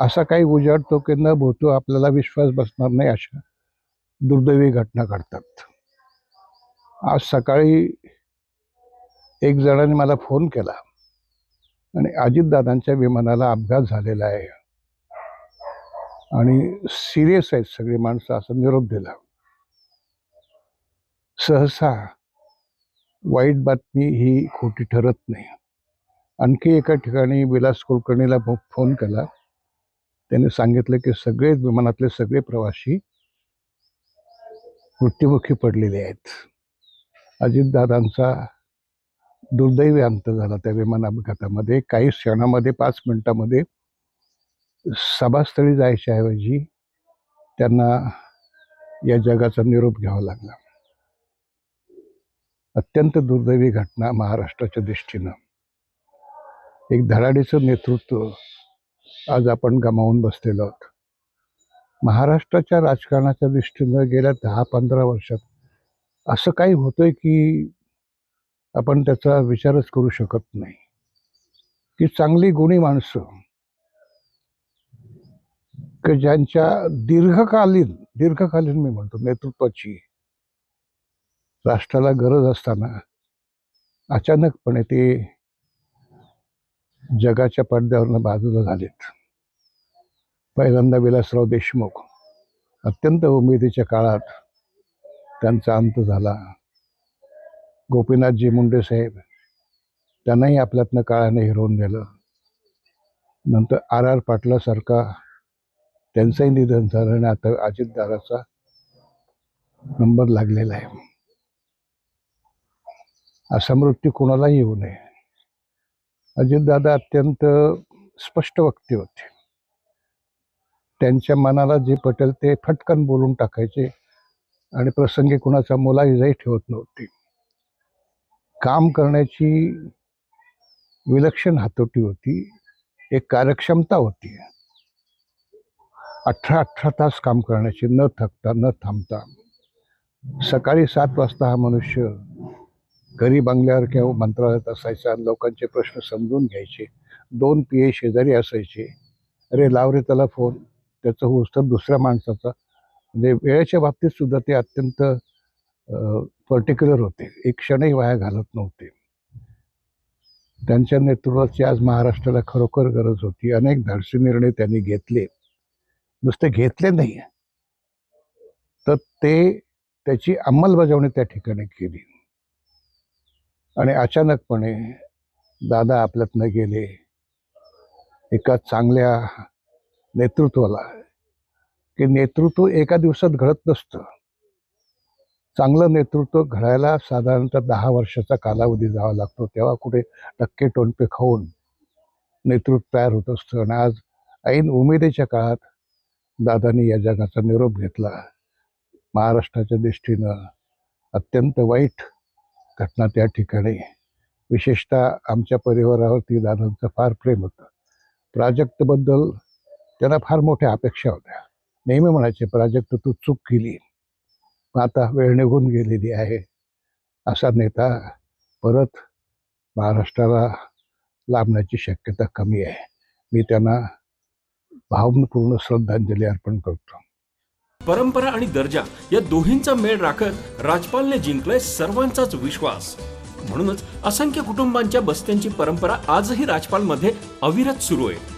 असा काही उजाडतो की न भोवतो आपल्याला विश्वास बसणार नाही अशा दुर्दैवी घटना घडतात. आज सकाळी एक जणाने मला फोन केला आणि अजितदादांच्या विमानाला अपघात झालेला आहे. आणि सिरियस आहेत सगळी माणसं असा निरोप दिला. सहसा वाईट बातमी ही खोटी ठरत नाही. आणखी एका ठिकाणी विलास कुलकर्णीला फोन केला. त्यांनी सांगितलं की सगळे विमानातले सगळे प्रवासी मृत्युमुखी पडलेले आहेत. अजितदादांचा दुर्दैवी अंत झाला त्या विमान अपघातामध्ये काही क्षणामध्ये पाच मिनिटामध्ये सभास्थळी जायच्या ऐवजी त्यांना या जगाचा निरोप घ्यावा लागला. अत्यंत दुर्दैवी घटना महाराष्ट्राच्या दृष्टीनं. एक धडाडीचं नेतृत्व आज आपण गमावून बसलेलो आहोत. महाराष्ट्राच्या राजकारणाच्या दृष्टीनं गेल्या दहा पंधरा वर्षात असं काही होतंय की आपण त्याचा विचारच करू शकत नाही. की चांगली गुणी माणसं की ज्यांच्या दीर्घकालीन दीर्घकालीन मी म्हणतो नेतृत्वाची राष्ट्राला गरज असताना अचानकपणे ते जगाच्या पडद्यावरनं बाजूला झालेत. पहिल्यांदा विलासराव देशमुख अत्यंत उमेदीच्या काळात त्यांचा अंत झाला. गोपीनाथजी मुंडे साहेब त्यांनाही आपल्यातनं काळाने हिरवून नेलं. नंतर आर आर पाटलासारखा त्यांचंही निधन झालं आणि आता अजितदाराचा नंबर लागलेला आहे. असा मृत्यू कोणालाही येऊ नये. अजितदादा अत्यंत स्पष्ट वक्ते होते. त्यांच्या मनाला जे पटेल ते फटकन बोलून टाकायचे. आणि प्रसंगी कुणाचा मुलाही ठेवत नव्हते. काम करण्याची विलक्षण हातोटी होती. एक कार्यक्षमता होती. अठरा अठरा तास काम करण्याची न थकता न थांबता. सकाळी सात वाजता हा मनुष्य घरी बंगल्यावर किंवा मंत्रालयात असायचा. आणि लोकांचे प्रश्न समजून घ्यायचे. दोन पी ए शेजारी असायचे. अरे लाव रे त्याला फोन. त्याचं होऊस तर दुसऱ्या माणसाचा. म्हणजे वेळेच्या बाबतीत सुद्धा ते अत्यंत पर्टिक्युलर होते. एक क्षणही वाया घालत नव्हते. त्यांच्या नेतृत्वाची आज महाराष्ट्राला खरोखर गरज होती. अनेक धाडसी निर्णय त्यांनी घेतले. नुसते घेतले नाही. तर ते त्याची अंमलबजावणी त्या ठिकाणी केली. आणि अचानकपणे दादा आपल्यातनं गेले. एका चांगल्या नेतृत्वाला की नेतृत्व एका दिवसात घडत नसतं. चांगलं नेतृत्व घडायला साधारणतः दहा वर्षाचा कालावधी जावा लागतो. तेव्हा कुठे टक्के टोनपे खाऊन नेतृत्व तयार होत असतं. आणि आज ऐन उमेदीच्या काळात दादानी या जगाचा निरोप घेतला. महाराष्ट्राच्या दृष्टीनं अत्यंत वाईट घटना त्या ठिकाणी. विशेषतः आमच्या परिवारावरती दादांचं फार प्रेम होतं. प्राजक्तबद्दल त्यांना फार मोठ्या अपेक्षा होत्या. नेहमी म्हणायचे प्राजक्त तू चूक केली. पण आता वेळ निघून गेलेली आहे. असा नेता परत महाराष्ट्राला लाभण्याची शक्यता कमी आहे. मी त्यांना भावपूर्ण श्रद्धांजली अर्पण करतो. परंपरा आणि दर्जा या दोन्हींचा मेळ राखत राजपालने जिंकलाय सर्वांचाच विश्वास. म्हणूनच असंख्य कुटुंबांच्या बस्त्यांची परंपरा आजही राजपालमध्ये अविरत सुरू आहे.